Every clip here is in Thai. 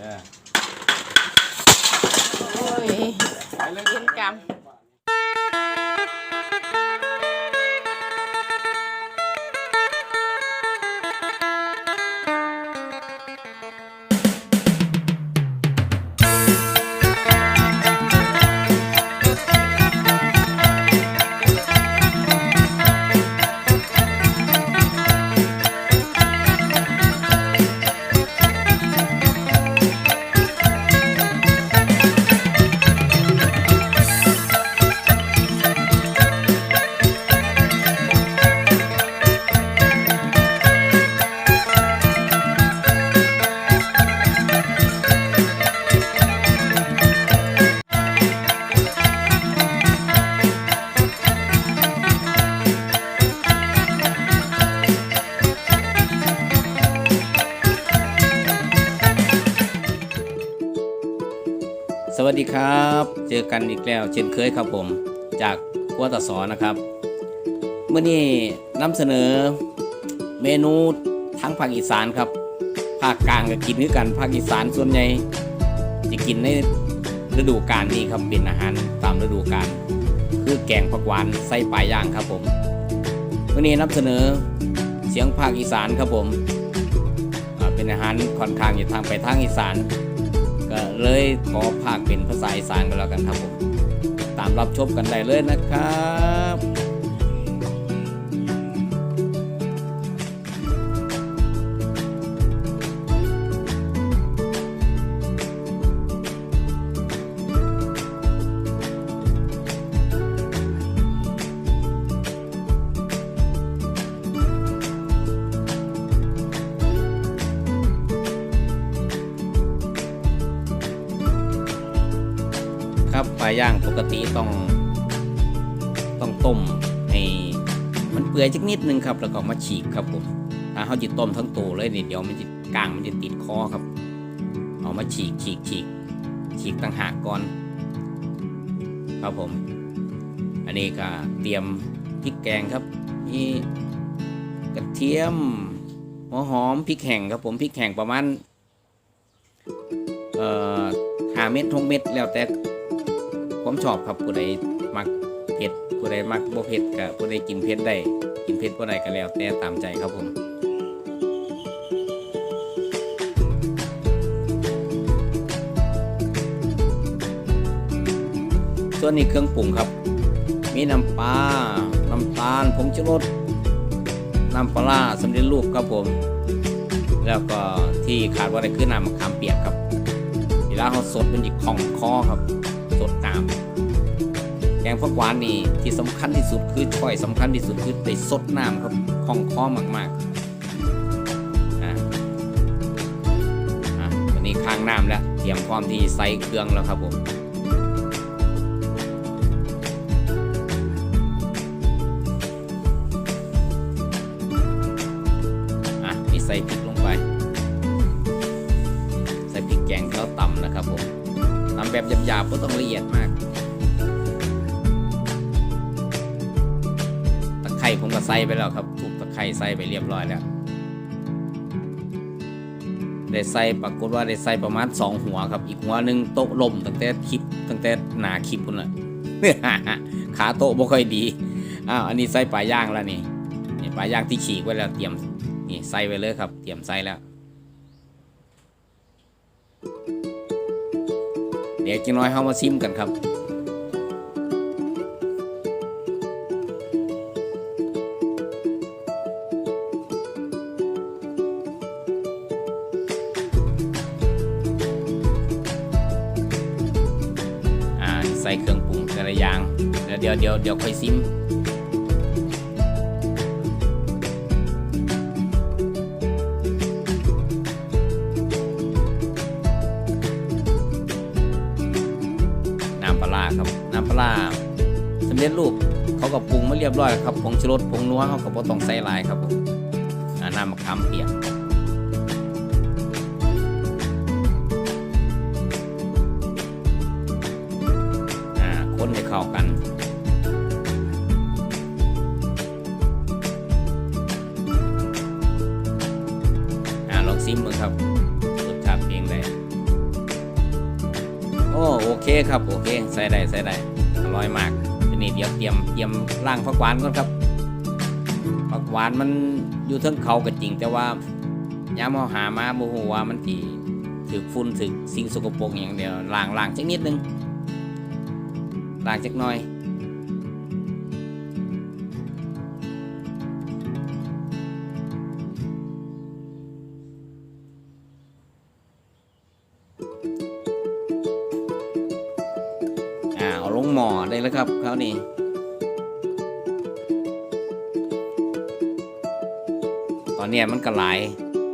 เออโอ้ยไปเลยเย็นกร วัสดีครับ เจอกันอีกแล้วเช่นเคยครับผม จากกัวตสอนะครับเมื่อนี้นำเสนอเมนูทั้งภาคอีสานครับภาคกลางก็กินด้วยกันภาคอีสานส่วนใหญ่จะกินในฤดูกาลนี้ครับเป็นอาหารตามฤดูกาลคือแกงผักหวานไส้ปลาย่างครับผมเมื่อนี้นำเสนอเสียงภาคอีสานครับผมเป็นอาหารค่อนข้างจะทางไปทางอีสาน ก็เลยขอภาคเป็นภาษาอีสานกันแล้วกันครับผม ตามรับชมกันได้เลยนะครับ ย่างปกติต้องต้องต้มให้มันเปื่อยจักนิดนึงครับ แล้วก็มาฉีกครับผมถ้าเขาจะต้มทั้งตัวเลยนี่เดี๋ยวมันจะกลางมันจะติดคอครับ เอามาฉีกฉีกฉีกฉีกต่างหากก่อน ครับผม อันนี้ก็เตรียมพริกแกงครับมีกระเทียมหัวหอมพริกแห้งครับผมพริกแห้งประมาณเอ่อห้าเม็ดหกเม็ดแล้วแต่ ผมชอบครับผู้ใดมักเผ็ดผู้ใดมักบ่เผ็ดก็ผู้ใดกินเผ็ดได้ กินเผ็ดผู้ใดก็แล้วแต่ตามใจครับผมส่วนนี้เครื่องปรุงครับ มีน้ำปลา น้ำตาล ผงชูรส น้ำปลาสำเร็จรูปครับผม แล้วก็ที่ขาดว่าได้คือน้ำมะขามเปียกครับ เวลาเขาสดมันจะคล่องคอครับ สดน้ำแกงฟักหวานนี่ที่สำคัญที่สุดคือช่อยสำคัญที่สุดคือได้สดน้ำครับคล่องคอมากๆอ่าอะตอนนี้ข้างน้ำแล้วเตรียมพร้อมที่ใส่เครื่องแล้วครับผมอะมีใส่พริกลงไป ใส่พริกแกงที่เราตำนะครับผม ตำแบบหยาบๆก็ต้องละเอียดมากตะไคร่ผมก็ใส่ไปแล้วครับทุกตะไคร่ใส่ไปเรียบร้อยแล้วได้ใส่ปรากฏว่าได้ใส่ประมาณสองหัวครับ อีกหัวหนึ่งโต๊ะลมตั้งแต่คลิปตั้งแต่หนาคลิปพุ่นละขาโต๊ะบ่ค่อยดีอ้าวอันนี้ใส่ปลาย่างแล้วนี่นี่ปลาย่างที่ฉีกไว้แล้วเตรียมนี่ใส่ไว้เลยครับ เตรียมใส่แล้ว ดี๋ยวจิน้อยเข้ามาซิมกันครับอ่าใส่เครื่องปรุงแต่ละอย่างแล้วเดี๋ยวเดี๋ยวเดี๋ยวค่อยซิม ครับน้ำปลาสำเร็จรูปเขาก็ปรุงมาเรียบร้อยครับผงชูรสผงนัวเขาก็บ่ต้องใส่หลายครับผมน้ำมะขามเปียก เคครับโอเคใส่ได้ใส่ได้อร่อยมากทีนี้เดี๋ยวเตรียมเตรียมล่างผักหวานก่อนครับผักหวานมันอยู่เทิงเขาก็จริง แต่ว่ายามเอาหามาโมโหว่ามันตีถึกฝุ่นถึกสิ่งสกปรกอย่างเดียวล้างล้างจักนิดนึงล้างจักหน่อย งหมอได้แล้วครับคราวนี้ตอนนี้มันก็หลาย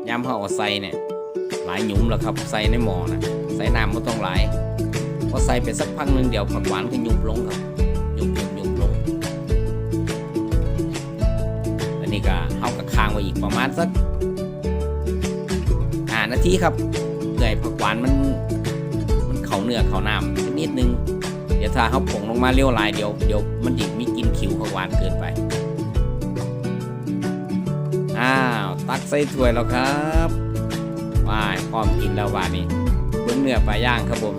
ย้ำเขาเอาใส่เนี่ยหลายหยุมแล้วครับใส่ในหมอนะใส่น้ำไม่ต้องหลายพอใส่ไปสักพักหนึ่งเดี๋ยวผักหวานก็ยุบลงครับยุบยุบยุบลงอันนี้ก็เอากระค้างไว้อีกประมาณสักห้านาทีครับเพื่อให้ผักหวานมันมันเขาเนื้อเขาน้ำนิดนึง ดี๋ยวถ้าเขาผงลงมาเลี้ยวลายเดี๋ยวเดี๋ยวมันดิมีกินขิวผักหวานเกินไป อ้าว ตักใส่ถ้วยแล้วครับว้ายพร้อมกินแล้ววานี้เบื้องเนื้อปลาย่างครับผม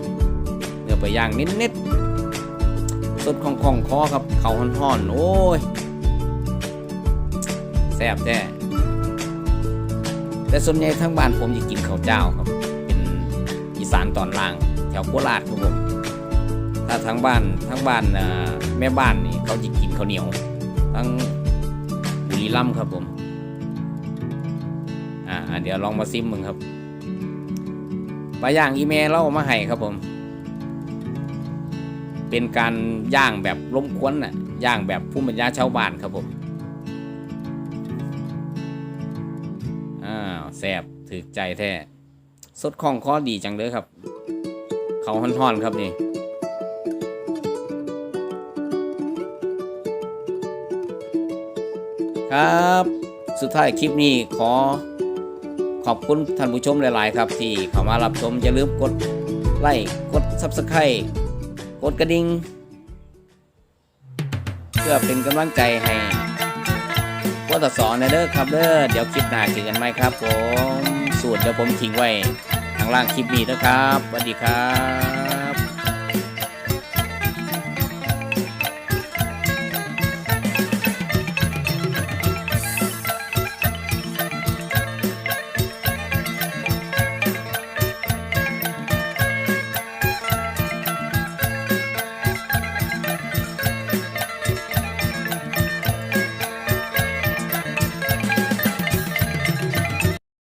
เนื้อปลาย่างนิดๆสดของของคอครับเขาห่อนๆโอ้ยแซ่บแท้แต่ส่วนใหญ่ทั้งบ้านผมจะกินข้าวเจ้าครับ เป็นอีสานตอนล่าง แถวโคราชครับผม ถ้าทั้งบ้านทั้งบ้านแม่บ้านนี่เขาจะกินข้าวเหนียว ทั้งบุรีรัมครับผมอ่าเดี๋ยวลองมาซิมมึงครับปลาย่างอีเมลเราเอามาให้ครับผม เป็นการย่างแบบล้มควนน่ะย่างแบบผู้บรรยาชาวบ้านครับผมอ้าวแซ่บถือใจแท้สดของคอดีจังเลยครับ เขาห่อนๆครับนี่ ครับ สุดท้ายคลิปนี้ขอขอบคุณท่านผู้ชมหลาย ๆ ครับ ที่เข้ามารับชมอย่าลืมกดไลค์กด Subscribe กดกระดิ่งเพื่อเป็นกำลังใจให้วตสอนเด้อครับเด้อเดี๋ยวคลิปหน้าเจอกันไหมครับผมสูตรเดี๋ยวผมทิ้งไว้ข้างล่างคลิปนี้นะครับสวัสดีครับ